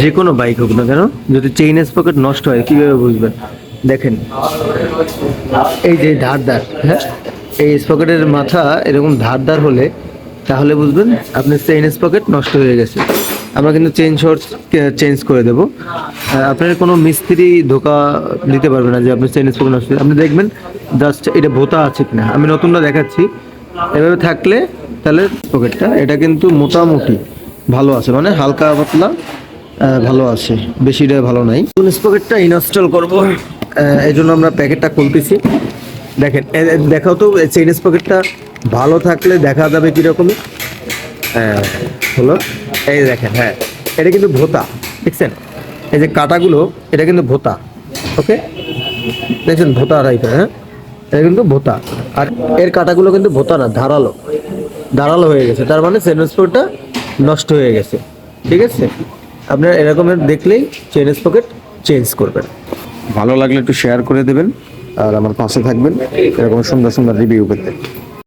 যে কোনো বাইক হোক না কেন, যদি চেইন স্পকেট নষ্ট হয়, কীভাবে বুঝবেন? দেখেন, এই যে ধার ধারদার হ্যাঁ? এই স্পকেটের মাথা এরকম ধারদার হলে, তাহলে বুঝবেন আপনার চেইন স্পকেট নষ্ট হয়ে গেছে। আমরা কিন্তু চেইন শর্টস চেঞ্জ করে দেবো। আপনার কোনো মিস্ত্রি ধোকা দিতে পারবে না যে আপনার চেইন স্পকেট নষ্ট আপনি দেখবেন জাস্ট এটা ভোতা আছে কিনা। আমি নতুনটা দেখাচ্ছি। এভাবে থাকলে তাহলে পকেটটা এটা কিন্তু মোটামুটি ভালো আছে। মানে হালকা পাতলা ভালো আছে। বেশিটা ভালো নাই। পকেটটা ইনস্টল করব? এই জন্য আমরা প্যাকেটটা খুলতেছি। দেখেন দেখাও তো চেইন পকেটটা ভালো থাকলে দেখা যাবে কীরকমই। হ্যাঁ হলো, এই দেখেন হ্যাঁ এটা কিন্তু ভোতা, দেখছেন? এই যে কাটাগুলো, এটা কিন্তু ভোতা, ওকে? দেখছেন, ভোতা টাইপের হ্যাঁ? এটা কিন্তু ভোতা। আর এর কাটাগুলো কিন্তু ভোতা না, ধারালো। ধারালো হয়ে গেছে। তার মানে চেন স্পকেটটা নষ্ট হয়ে গেছে। ঠিক আছে? আপনার এরকম দেখলেই চেন পকেট চেঞ্জ করবেন। ভালো লাগলে একটু শেয়ার করে দেবেন, আর আমার পাশে থাকবেন, এরকম সুন্দর সুন্দর রিভিউ পেতে।